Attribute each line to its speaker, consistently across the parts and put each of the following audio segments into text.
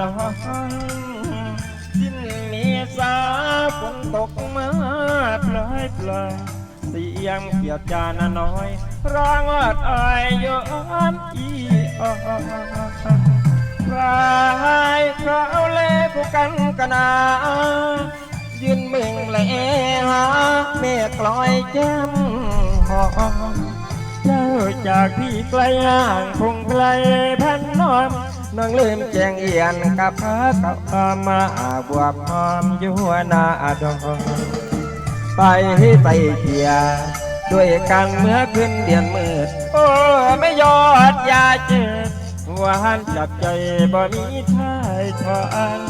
Speaker 1: ลอยสิ้นเมีสาฝนตกมาปลายปลายเสียงเกียดจานาน้อยร้องอดอ้อยย้อนอีอ้อพรายคราเล่ผู้กันกนายืนมึงและหาเมฆลอยแจ่มหอมเจ้าจากที่ไกลห่างคงไกลพันนอม นางลืมแจงเอียนกับพระกับอามาบวบหอมยัวนาดงไปให้ไปเกียด้วยกันเมื่อขึ้นเดือนมืดโอ้ไม่ยอดยาเจ็ดหวานจับใจบ่มีท้ายทอน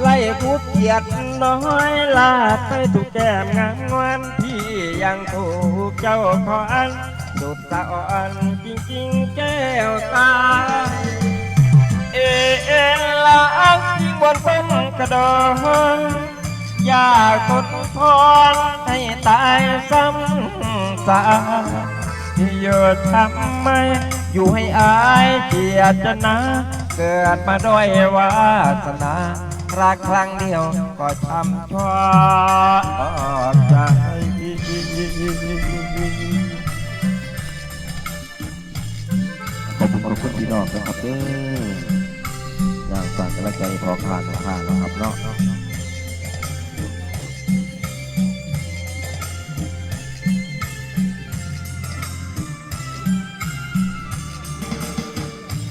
Speaker 1: ไล่พูดเกียดน้อยลาดไปถูกแก้มงามงวนที่ยังถูกเจ้าขออันสุดตาอ่อนจริงๆแก้วตา ดอนอยากทดทอนให้ตายซ้ำสาที่เยอะทำไมอยู่ให้อายเกียรตินะ เกิดมาด้วยวาสนารักครั้งเดียวก็ช้ำชอกใจ
Speaker 2: ขอบคุณขอบคุณพี่น้องนะครับเด้อ อย่างสั่งกระใจพอขาดพอขาดแล้วครับเนาะ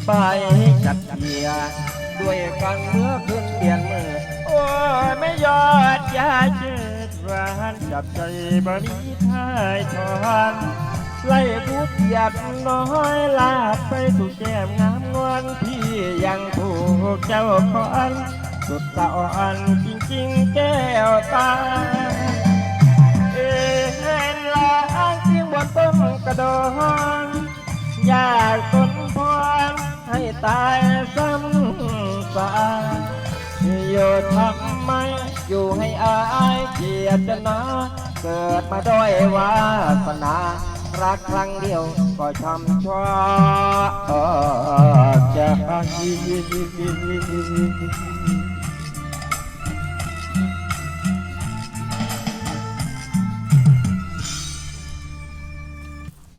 Speaker 1: ไปจัดเกียร์ด้วยกันเมื่อคืนเดียนมืดโอ้ยไม่ยอดยาเชิดร้านจับใจบริทายทอนไล่ ยัดน้อยลาดไปถูกแก้มงามงวนที่ยังถูกเจ้าคอนสุดตาอ่อนจริงๆแก้วตา เอ็นลางเสียงบนต้นกระโดนอยากทนพรให้ตายซ้ำสาอยู่ทำไม อยู่ให้อายเกียรตินาเกิดมาด้วยวาสนา รักครั้งเดียว ก็ช้ำชอกใจ